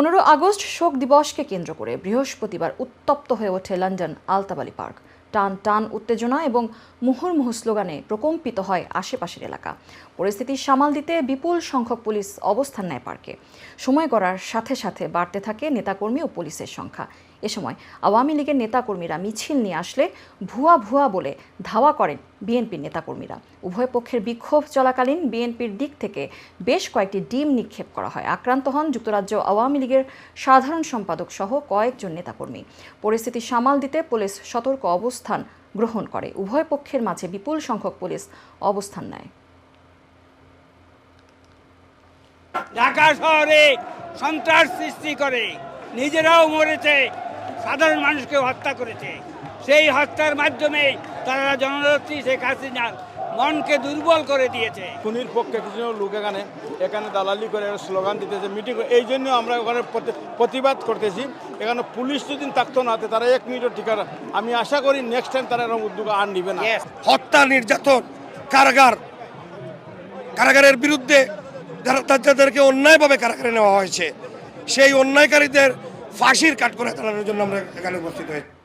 পনেরো আগস্ট শোক দিবসকে কেন্দ্র করে বৃহস্পতিবার উত্তপ্ত হয়ে ওঠে লন্ডন আলতাবালি পার্ক। টান টান উত্তেজনা এবং মুহুর্মুহু স্লোগানে প্রকম্পিত হয় আশেপাশের এলাকা। পরিস্থিতি সামাল দিতে বিপুল সংখ্যক পুলিশ অবস্থান নেয় পার্কে। সময় গড়ার সাথে সাথে বাড়তে থাকে নেতাকর্মী ও পুলিশের সংখ্যা। এ সময় আওয়ামী লীগের নেতাকর্মীরা মিছিল নিয়ে আসলে ভুয়া ভুয়া বলে ধাওয়া করেন বিএনপির নেতাকর্মীরা। উভয় পক্ষের বিক্ষোভ চলাকালীন বিএনপির দিক থেকে বেশ কয়েকটি ডিম নিক্ষেপ করা হয়। আক্রান্ত হন যুক্তরাজ্য আওয়ামী লীগের সাধারণ সম্পাদক সহ কয়েকজন নেতাকর্মী। পরিস্থিতি সামাল দিতে পুলিশ সতর্ক অবস্থান গ্রহণ করে। উভয় পক্ষের মাঝে বিপুল সংখ্যক পুলিশ অবস্থান নেয়। ঢাকা শহরে সন্ত্রাস সৃষ্টি করে। নিজেরাও মরেছে, সাধারণ মানুষকে হত্যা করেছে। সেই হত্যার মাধ্যমে তারা জননেত্রী শেখ হাসিনার মনকে দুর্বল করে দিয়েছে। খুনির পক্ষে কিছু লোক এখানে এখানে দালালি করে স্লোগান দিতেছে মিটিং এই জন্য আমরা ওখানে প্রতি- প্রতিবাদ করতেছি। এখানে পুলিশ যদি থাকতো না তারা এক মিনিটও ঠিকানা আমি আশা করি নেক্সট টাইম তারা এরকম উদ্যোগ আর নিবে না। হত্যা নির্যাতন কারাগার কারাগারের বিরুদ্ধে যারা যাদেরকে অন্যায়ভাবে কারাগারে নেওয়া হয়েছে। সেই অন্যায়কারীদের ফাঁসির কাঠ করে তাড়ানোর জন্য আমরা এখানে উপস্থিত হয়েছি।